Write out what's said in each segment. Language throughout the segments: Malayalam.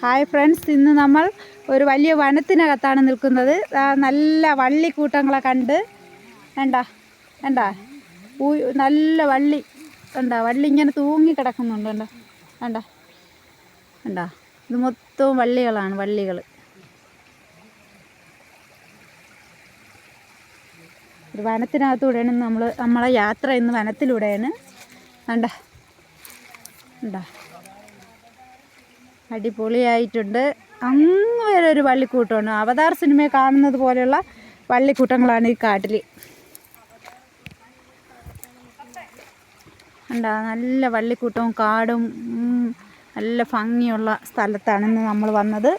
ഹായ് ഫ്രണ്ട്സ് ഇന്ന് നമ്മൾ ഒരു വലിയ വനത്തിനകത്താണ് നിൽക്കുന്നത്. നല്ല വള്ളിക്കൂട്ടങ്ങളെ കണ്ട് വേണ്ട വേണ്ട നല്ല വള്ളി കണ്ട? വള്ളി ഇങ്ങനെ തൂങ്ങി കിടക്കുന്നുണ്ട് കണ്ട? വേണ്ട വേണ്ട ഇത് മൊത്തവും വള്ളികളാണ് വള്ളികൾ ഒരു വനത്തിനകത്തൂടെയാണ് നമ്മൾ നമ്മളെ യാത്ര ഇന്ന് വനത്തിലൂടെയാണ്. വേണ്ട വേണ്ട അടിപൊളിയായിട്ടുണ്ട്. അങ്ങ് വരെ ഒരു വള്ളിക്കൂട്ടമാണ്. അവതാർ സിനിമയെ കാണുന്നത് പോലെയുള്ള വള്ളിക്കൂട്ടങ്ങളാണ് ഈ കാട്ടിൽ ഉണ്ടാ നല്ല വള്ളിക്കൂട്ടവും കാടും നല്ല ഭംഗിയുള്ള സ്ഥലത്താണ് ഇന്ന് നമ്മൾ വന്നത്.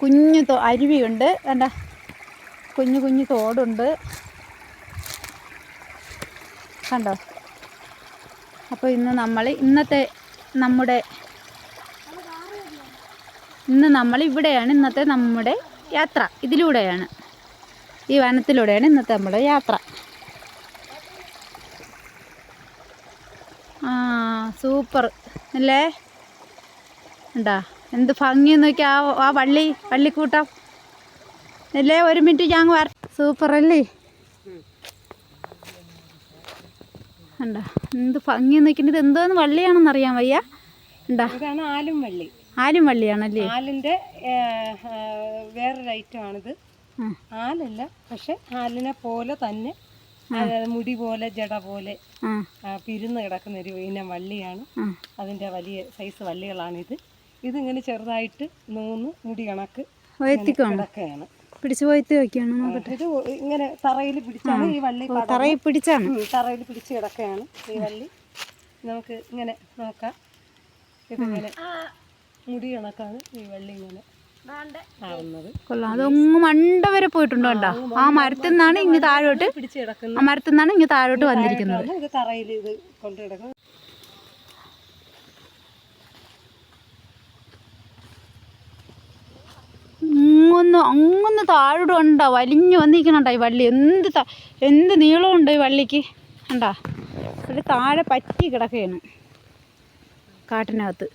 കുഞ്ഞു തോ അരുവിയുണ്ട്. വേണ്ട കുഞ്ഞു കുഞ്ഞു തോടുണ്ട്. കണ്ടോ? അപ്പോൾ ഇന്ന് നമ്മൾ ഇന്നത്തെ നമ്മുടെ ഇന്ന് നമ്മൾ ഇവിടെയാണ് ഇന്നത്തെ നമ്മുടെ യാത്ര. ഇതിലൂടെയാണ്. ഈ വനത്തിലൂടെയാണ് ഇന്നത്തെ നമ്മുടെ യാത്ര. ആ സൂപ്പർ. അല്ലേ? ഉണ്ടാ എന്ത് ഭംഗി നോക്കി ആ വള്ളി വള്ളിക്കൂട്ടം. അല്ലേ? ഒരു മിനിറ്റ് ഞാൻ വര സൂപ്പർ അല്ലേ? ഉണ്ടാ എന്ത് ഭംഗി നോക്കിയിട്ട് എന്തോന്ന് വള്ളിയാണെന്ന് അറിയാൻ വയ്യ ഉണ്ടാ ആലും വള്ളി. ആരും വള്ളിയാണല്ലേ? ആലിന്റെ ഏ, ആ, വേറൊരു ഐറ്റം ആണിത്. ആലല്ല പക്ഷെ ആലിനെ പോലെ തന്നെ മുടി പോലെ ജട പോലെ പിരുന്ന് കിടക്കുന്ന ഒരു ഇനം വള്ളിയാണ്. അതിന്റെ വലിയ സൈസ് വള്ളികളാണിത്. ഇതിങ്ങനെ ചെറുതായിട്ട് നൂന്ന് മുടി കണക്ക് വയറ്റിക്കാണ് കിടക്കുകയാണ്. പിടിച്ച് വയറ്റി വയ്ക്കുകയാണ് ഇത് ഇങ്ങനെ തറയിൽ പിടിച്ചാണ് ഈ വള്ളി തറയിൽ പിടിച്ചാണ്. തറയിൽ പിടിച്ച് കിടക്കുകയാണ് ഈ വള്ളി. നമുക്ക് ഇങ്ങനെ നോക്കാം. ഇതിങ്ങനെ മുടി കണക്കാണ് ഈ വള്ളി ഇങ്ങനെ കൊള്ളാം. മണ്ട വരെ പോയിട്ടുണ്ടോ കണ്ടോ? ആ മരത്തിൽ നിന്നാണ് ഇങ്ങ് താഴോട്ട് ആ മരത്തിൽ നിന്നാണ് ഇങ്ങ് താഴോട്ട് വന്നിരിക്കുന്നത്. തറയിൽ ഇത് കൊണ്ട് കിടക്കുന്നത്. അങ്ങൊന്ന് അങ്ങൊന്ന് താഴോട്ട് ഉണ്ടോ വലിഞ്ഞു വന്നിരിക്കണുണ്ടോ ഈ വള്ളി? എന്ത് ത- എന്ത് നീളമുണ്ട് ഈ വള്ളിക്ക്? കണ്ടാ? ഒരു താഴെ പറ്റി കിടക്കുകയാണ് കാട്ടിനകത്ത്.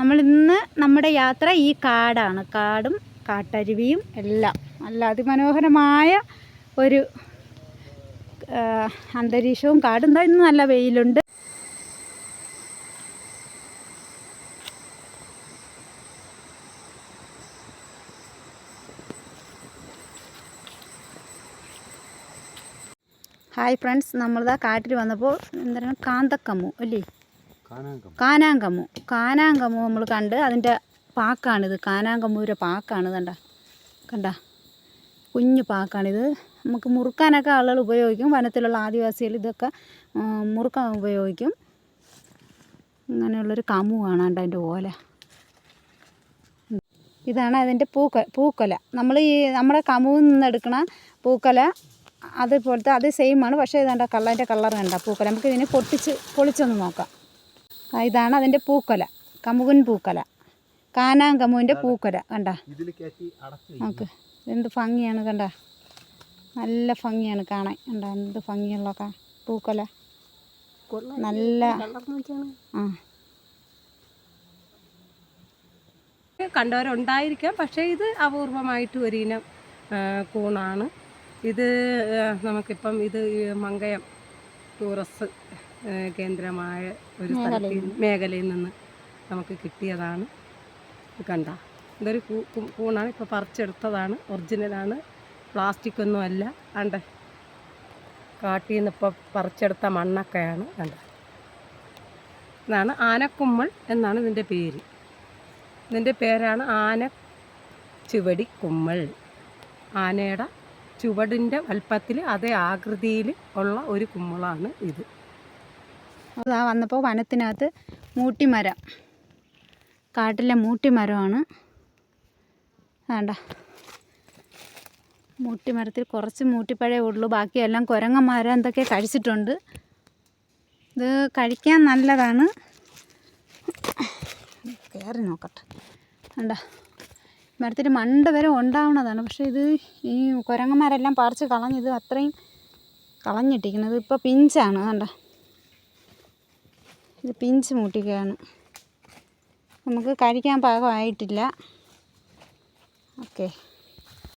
നമ്മൾ ഇന്ന് നമ്മുടെ യാത്ര ഈ കാടാണ്. കാടും കാട്ടരുവിയും എല്ലാം. നല്ല അതിമനോഹരമായ ഒരു അന്തരീക്ഷവും കാടും. ഇന്ന് നല്ല വെയിലുണ്ട്. Hi friends. നമ്മളിതാ കാട്ടിൽ വന്നപ്പോൾ എന്താ എന്താണ്? കാന്തക്കമ്മു അല്ലേ? കാനാങ്കമ്മു കാനാങ്കമ്മു നമ്മൾ കണ്ട് അതിന്റെ പാക്കാണിത് കാനാങ്കമ്മൂരെ പാക്കാണ് കണ്ട. കണ്ട? കുഞ്ഞു പാക്കാണിത് നമുക്ക് മുറുക്കാനൊക്കെ ആളുകൾ ഉപയോഗിക്കും. വനത്തിലുള്ള ആദിവാസികൾ ഇതൊക്കെ മുറുക്കാൻ ഉപയോഗിക്കും. അങ്ങനെയുള്ളൊരു കമു കാണാണ്ട് അതിന്റെ ഓല. ഇതാണ് അതിന്റെ പൂക്ക പൂക്കൊല. നമ്മൾ ഈ നമ്മുടെ കമുവിൽ നിന്ന് എടുക്കണ പൂക്കൊല അതുപോലത്തെ അത് സെയിമാണ് പക്ഷേ ഇതാണ്ട കള്ളതിന്റെ കളർ കണ്ട പൂക്കൊല. നമുക്ക് ഇതിനെ പൊട്ടിച്ച് പൊളിച്ചൊന്ന് നോക്കാം. ഇതാണ് അതിന്റെ പൂക്കൊല. കമുകൻ പൂക്കൊല. കാനാം കമുവിന്റെ പൂക്കൊല കണ്ട? നമുക്ക് എന്ത് ഭംഗിയാണ് കണ്ട? നല്ല ഭംഗിയാണ് കാണാൻ. കണ്ട എന്ത് ഭംഗിയുള്ള കാ പൂക്കൊല. നല്ല ആ. കണ്ടവരുണ്ടായിരിക്കാം. പക്ഷേ ഇത് അപൂർവമായിട്ട് ഒരു ഇനം കൂണാണ്. ഇത് നമുക്കിപ്പം ഇത് മങ്കയം ടൂറിസ്റ്റ് കേന്ദ്രമായ ഒരു സ്ഥലത്തിൽ മേഖലയിൽ നിന്ന്. നമുക്ക് കിട്ടിയതാണ്. കണ്ട. ഇതൊരു കൂണാണ്. ഇപ്പോൾ പറിച്ചെടുത്തതാണ്. ഒറിജിനലാണ്. പ്ലാസ്റ്റിക് ഒന്നും അല്ല. കണ്ട. കാട്ടിൽ നിന്ന് ഇപ്പോൾ പറിച്ചെടുത്ത മണ്ണൊക്കെയാണ്. കണ്ട. ഇതാണ് ആനക്കുമ്മൾ എന്നാണ് ഇതിന്റെ പേര്. ഇതിന്റെ പേരാണ് ആന ചുവടി കുമ്മൾ. ആനയുടെ ചുവടിന്റെ വലുപ്പത്തിൽ അതേ ആകൃതിയിൽ ഉള്ള ഒരു കുമ്മളാണ് ഇത്. അതാ വന്നപ്പോൾ വനത്തിനകത്ത് മൂട്ടിമരം. കാട്ടിലെ മൂട്ടിമരമാണ്. വേണ്ട മൂട്ടിമരത്തിൽ കുറച്ച് മൂട്ടിപ്പഴേ ഉള്ളൂ. ബാക്കിയെല്ലാം കുരങ്ങന്മാരെ എന്തൊക്കെ കഴിച്ചിട്ടുണ്ട്. ഇത് കഴിക്കാൻ നല്ലതാണ്. കയറി നോക്കട്ടെ. വേണ്ട മരത്തിൽ മണ്ട വരെ ഉണ്ടാവുന്നതാണ് പക്ഷേ ഇത് ഈ കുരങ്ങന്മാരെല്ലാം പറിച്ച് കളഞ്ഞത് അത്രയും കളഞ്ഞിട്ടിരിക്കുന്നത്. ഇപ്പോൾ പിഞ്ചാണ്. കണ്ട ഇത് പിഞ്ച് മൂട്ടിക്കയാണ് നമുക്ക് കഴിക്കാൻ പാകമായിട്ടില്ല. ഓക്കെ.